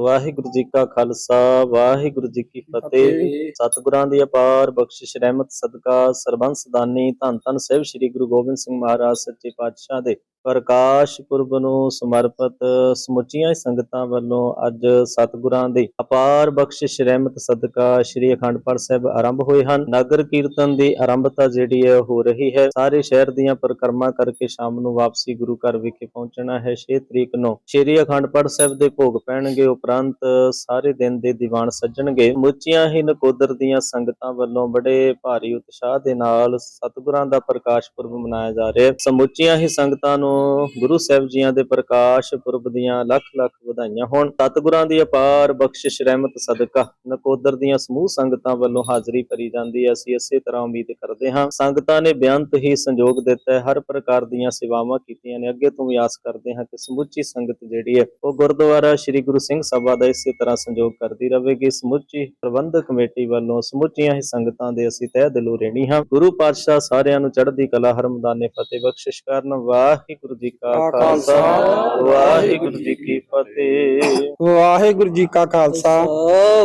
ਵਾਹਿਗੁਰੂ ਜੀ ਕਾ ਖਾਲਸਾ ਵਾਹਿਗੁਰੂ ਜੀ ਕੀ ਫਤਿਹ। ਸਤਿਗੁਰਾਂ ਦੀ ਅਪਾਰ ਬਖਸ਼ਿਸ਼ ਰਹਿਮਤ ਸਦਕਾ ਸਰਬੰਸ ਦਾਨੀ ਧੰਨ ਧੰਨ ਸਾਹਿਬ ਸ੍ਰੀ ਗੁਰੂ ਗੋਬਿੰਦ ਸਿੰਘ ਮਹਾਰਾਜ ਸੱਚੇ ਪਾਤਸ਼ਾਹ ਦੇ ਪ੍ਰਕਾਸ਼ ਪੁਰਬ ਨੂੰ ਸਮਰਪਿਤ ਸਮੁੱਚੀਆਂ ਸੰਗਤਾਂ ਵੱਲੋਂ ਅੱਜ ਸਤਿਗੁਰਾਂ ਦੀ ਅਪਾਰ ਬਖਸ਼ਿਸ਼ ਰਹਿਮਤ ਸਦਕਾ ਸ੍ਰੀ ਅਖੰਡ ਪਾਠ ਸਾਹਿਬ ਆਰੰਭ ਹੋਏ ਹਨ। ਨਗਰ ਕੀਰਤਨ ਦੀ ਆਰੰਭਤਾ ਜਿਹੜੀ ਹੈ ਹੋ ਰਹੀ ਹੈ। ਸਾਰੇ ਸ਼ਹਿਰ ਦੀਆਂ ਪਰਿਕਰਮਾ ਕਰਕੇ ਸ਼ਾਮ ਨੂੰ ਵਾਪਸੀ ਗੁਰੂ ਘਰ ਵਿਖੇ ਪਹੁੰਚਣਾ ਹੈ। 6 ਤਰੀਕ ਨੂੰ ਸ੍ਰੀ ਅਖੰਡ ਪਾਠ ਸਾਹਿਬ ਦੇ ਭੋਗ ਪੈਣਗੇ। ਉਪਰੰਤ ਸਾਰੇ ਦਿਨ ਦੇ ਦੀਵਾਨ ਸੱਜਣਗੇ। ਮੁੱਚੀਆਂ ਹੀ ਨਕੋਦਰ ਦੀਆਂ ਸੰਗਤਾਂ ਵੱਲੋਂ ਬੜੇ ਭਾਰੀ ਉਤਸ਼ਾਹ ਦੇ ਨਾਲ ਸਤਿਗੁਰਾਂ ਦਾ ਪ੍ਰਕਾਸ਼ ਪੁਰਬ ਮਨਾਇਆ ਜਾ ਰਿਹਾ ਹੈ। ਸਮੁੱਚੀਆਂ ਹੀ ਸੰਗਤਾਂ ਨੂੰ ਗੁਰੂ ਸਾਹਿਬ ਜੀਆਂ ਦੇ ਪ੍ਰਕਾਸ਼ ਪੁਰਬ ਦੀਆਂ ਲੱਖ ਲੱਖ ਵਧਾਈਆਂ ਹੋਣ। ਸਤਿਗੁਰਾਂ ਦੀ ਅਪਾਰ ਬਖਸ਼ਿਸ਼, ਰਹਿਮਤ, ਸਦਕਾ ਨਕੋਦਰ ਦੀਆਂ ਸਮੂਹ ਸੰਗਤਾਂ ਵੱਲੋਂ ਹਾਜ਼ਰੀ ਭਰੀ ਜਾਂਦੀ ਹੈ। ਅਸੀਂ ਇਸੇ ਤਰ੍ਹਾਂ ਉਮੀਦ ਕਰਦੇ ਹਾਂ। ਸੰਗਤਾਂ ਨੇ ਬੇਅੰਤ ਹੀ ਸੰਯੋਗ ਦਿੱਤਾ ਹੈ। ਹਰ ਪ੍ਰਕਾਰ ਦੀਆਂ ਸੇਵਾਵਾਂ ਕੀਤੀਆਂ ਨੇ। ਅੱਗੇ ਤੋਂ ਵੀ ਆਸ ਕਰਦੇ ਹਾਂ ਕਿ ਸਮੁੱਚੀ ਸੰਗਤ ਜਿਹੜੀ ਹੈ, ਉਹ ਗੁਰਦੁਆਰਾ ਸ੍ਰੀ ਗੁਰੂ ਸਿੰਘ ਸਾਹਿਬ ਸਭਾ ਦਾ ਇਸੇ ਤਰ੍ਹਾਂ ਸੰਯੋਗ ਕਰਦੀ ਰਹੇਗੀ ਸਮੁੱਚੀ ਪ੍ਰਬੰਧਕ ਕਮੇਟੀ ਵੱਲੋਂ ਸਮੁੱਚੀਆਂ ਹੀ ਸੰਗਤਾਂ ਦੇ ਅਸੀਂ ਤਹਿ ਦਿਲੋਂ ਰਹਿਣੀ ਹਾਂ। ਗੁਰੂ ਪਾਤਸ਼ਾਹ ਸਾਰਿਆਂ ਨੂੰ ਚੜ੍ਹਦੀ ਕਲਾ ਹਰਮਦਾਨੇ ਫਤਿਹ ਬਖਸ਼ਿਸ਼ ਕਰਨ। ਵਾਹਿਗੁਰੂ ਜੀ ਕਾ ਖਾਲਸਾ। ਵਾਹਿਗੁਰੂ ਜੀ ਕੀ ਫਤਿਹ। ਵਾਹਿਗੁਰੂ ਜੀ ਕਾ ਖਾਲਸਾ।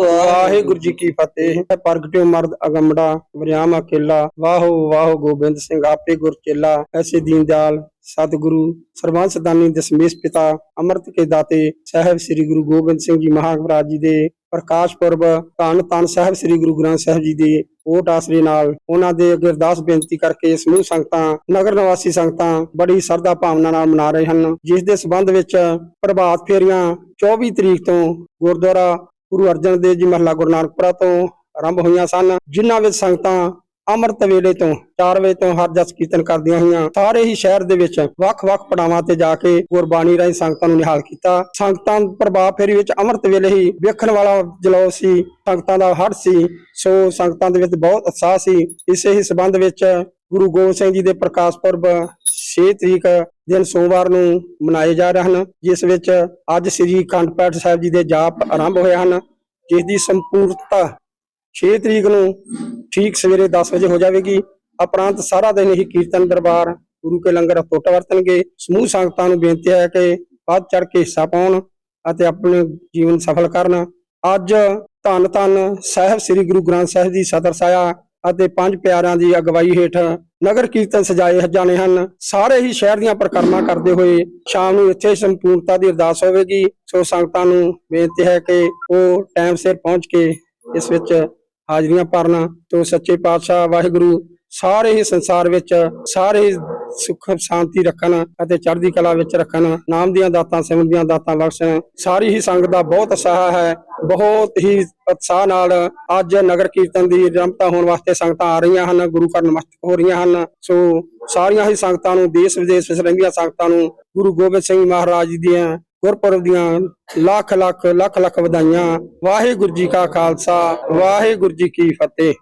ਵਾਹਿਗੁਰੂ ਜੀ ਕੀ ਫਤਿਹ। ਪ੍ਰਗਟਿਓ ਮਰਦ ਅਗੰਮੜਾ ਵਰਿਆਮ ਅਕੇਲਾ। ਵਾਹੋ ਵਾਹੋ ਗੋਬਿੰਦ ਸਿੰਘ ਆਪੇ ਗੁਰ ਚੇਲਾ। ਐਸੇ ਦੀਨ ਦਿਆਲ ਸਤਿਗੁਰੂ ਸਰਬੰਸ ਦਾਨੀ ਦਸ਼ਮੇਸ਼ ਪਿਤਾ ਅੰਮ੍ਰਿਤ ਕੇ ਦਾਤੇ ਸਾਹਿਬ ਸ੍ਰੀ ਗੁਰੂ ਗੋਬਿੰਦ ਸਿੰਘ ਜੀ ਮਹਾਰਾਜ ਜੀ ਦੇ ਪ੍ਰਕਾਸ਼ ਪੁਰਬ ਧੰਨ ਧੰਨ ਸਾਹਿਬ ਸ੍ਰੀ ਗੁਰੂ ਗ੍ਰੰਥ ਸਾਹਿਬ ਜੀ ਦੇ ਓਟ ਆਸਰੇ ਨਾਲ ਉਹਨਾਂ ਦੇ ਅਰਦਾਸ ਬੇਨਤੀ ਕਰਕੇ ਸਮੂਹ ਸੰਗਤਾਂ, ਨਗਰ ਨਿਵਾਸੀ ਸੰਗਤਾਂ ਬੜੀ ਸਰਦਾ ਭਾਵਨਾ ਨਾਲ ਮਨਾ ਰਹੇ ਹਨ, ਜਿਸ ਦੇ ਸਬੰਧ ਵਿੱਚ ਪ੍ਰਭਾਤ ਫੇਰੀਆਂ 24 ਤਰੀਕ ਤੋਂ ਗੁਰਦੁਆਰਾ ਗੁਰੂ ਅਰਜਨ ਦੇਵ ਜੀ ਮਹੱਲਾ ਗੁਰੂ ਨਾਨਕਪੁਰਾ ਤੋਂ ਆਰੰਭ ਹੋਈਆਂ ਸਨ, ਜਿਨ੍ਹਾਂ ਵਿੱਚ ਸੰਗਤਾਂ ਅੰਮ੍ਰਿਤ ਵੇਲੇ ਤੋਂ 4 ਵਜੇ ਤੋਂ ਹਰ ਜਸ ਕੀਰਤਨ ਕਰਦੀਆਂ ਹੋਈਆਂ। ਸਾਰੇ ਹੀ ਸ਼ਹਿਰ ਦੇ ਵਿੱਚ ਵੱਖ-ਵੱਖ ਪੜਾਵਾਂ ਤੇ ਜਾ ਕੇ ਗੁਰਬਾਣੀ ਰਾਹੀਂ ਸੰਗਤਾਂ ਨੂੰ ਨਿਹਾਲ ਕੀਤਾ। ਸੰਗਤਾਂ ਪ੍ਰਭਾਵ ਫੇਰੀ ਵਿੱਚ ਅੰਮ੍ਰਿਤ ਵੇਲੇ ਹੀ ਵੇਖਣ ਵਾਲਾ ਜਲੌ ਸੀ। ਸੰਗਤਾਂ ਦਾ ਹੜ ਸੀ। ਸੋ ਸੰਗਤਾਂ ਦੇ ਵਿੱਚ ਬਹੁਤ ਉਤਸ਼ਾਹ ਸੀ। ਇਸੇ ਹੀ ਸਬੰਧ ਵਿੱਚ ਗੁਰੂ ਗੋਬਿੰਦ ਸਿੰਘ ਜੀ ਦੇ ਪ੍ਰਕਾਸ਼ ਪੁਰਬ 6 ਤਰੀਕ ਦਿਨ ਸੋਮਵਾਰ ਨੂੰ ਮਨਾਏ ਜਾ ਰਹੇ ਹਨ, ਜਿਸ ਵਿੱਚ ਅੱਜ ਸ੍ਰੀ ਅਖੰਡ ਪਾਠ ਸਾਹਿਬ ਜੀ ਦੇ ਜਾਪ ਆਰੰਭ ਹੋਏ ਹਨ, ਜਿਸ ਦੀ ਸੰਪੂਰਨਤਾ 6 ਤਰੀਕ ਨੂੰ ਠੀਕ ਸਵੇਰੇ 10 ਵਜੇ ਹੋ ਜਾਵੇਗੀ। ਅਪਰੰਤ ਸਾਰਾ ਦਿਨ ਹੀ ਕੀਰਤਨ ਦਰਬਾਰ, ਗੁਰੂ ਕੇ ਲੰਗਰ ਟੁੱਟ ਵਰਤਣਗੇ। ਸਮੂਹ ਸੰਗਤਾਂ ਨੂੰ ਬੇਨਤੀ ਹੈ ਕਿ ਵੱਧ ਚੜ ਕੇ ਹਿੱਸਾ ਪਾਉਣ ਅਤੇ ਆਪਣੇ ਜੀਵਨ ਸਫਲ ਕਰਨ। ਅੱਜ ਧੰਨ ਧੰਨ ਸਾਹਿਬ ਸ੍ਰੀ ਗੁਰੂ ਗ੍ਰੰਥ ਸਾਹਿਬ ਜੀ ਸਦਰ ਸਾਇਆ ਅਤੇ ਪੰਜ ਪਿਆਰਿਆਂ ਦੀ ਅਗਵਾਈ ਹੇਠ ਨਗਰ ਕੀਰਤਨ ਸਜਾਏ ਜਾਣੇ ਹਨ। ਸਾਰੇ ਹੀ ਸ਼ਹਿਰ ਦੀਆਂ ਪਰਿਕਰਮਾ ਕਰਦੇ ਹੋਏ ਸ਼ਾਮ ਨੂੰ ਇੱਥੇ ਸੰਪੂਰਨਤਾ ਦੀ ਅਰਦਾਸ ਹੋਵੇਗੀ। ਸੋ ਸੰਗਤਾਂ ਨੂੰ ਬੇਨਤੀ ਹੈ ਕਿ ਉਹ ਟਾਈਮ ਸਿਰ ਪਹੁੰਚ ਕੇ ਇਸ ਵਿੱਚ ਹਾਜ਼ਰੀਆਂ ਭਰਨ ਤੋਂ ਸੱਚੇ ਪਾਤਸ਼ਾਹ ਵਾਹਿਗੁਰੂ ਸਾਰੇ ਹੀ ਸੰਸਾਰ ਵਿੱਚ ਸਾਰੇ ਹੀ ਸ਼ਾਂਤੀ ਰੱਖਣ ਅਤੇ ਚੜ੍ਹਦੀ ਕਲਾ ਵਿੱਚ ਰੱਖਣ, ਨਾਮ ਦੀਆਂ ਦਾਤਾਂ, ਸਿਮਰਨ ਦੀਆਂ ਦਾਤਾਂ ਬਖਸ਼ਣ। ਸਾਰੀ ਹੀ ਸੰਗਤ ਦਾ ਬਹੁਤ ਉਤਸ਼ਾਹ ਹੈ। ਬਹੁਤ ਹੀ ਉਤਸ਼ਾਹ ਨਾਲ ਅੱਜ ਨਗਰ ਕੀਰਤਨ ਦੀ ਆਰੰਭਤਾ ਹੋਣ ਵਾਸਤੇ ਸੰਗਤਾਂ ਆ ਰਹੀਆਂ ਹਨ, ਗੁਰੂ ਘਰ ਨਮਸਤਕ ਹੋ ਰਹੀਆਂ ਹਨ। ਸੋ ਸਾਰੀਆਂ ਹੀ ਸੰਗਤਾਂ ਨੂੰ ਦੇਸ਼ ਵਿਦੇਸ਼ ਵਿੱਚ ਰਹਿੰਦੀਆਂ ਸੰਗਤਾਂ ਨੂੰ ਗੁਰੂ ਗੋਬਿੰਦ ਸਿੰਘ ਮਹਾਰਾਜ ਜੀ ਦੀਆਂ ਗੁਰਪੁਰਬ ਦੀਆਂ ਲੱਖ ਲੱਖ ਲੱਖ ਲੱਖ ਵਧਾਈਆਂ। ਵਾਹਿਗੁਰੂ ਜੀ ਕਾ ਖਾਲਸਾ, ਵਾਹਿਗੁਰੂ ਜੀ ਕੀ ਫਤਿਹ।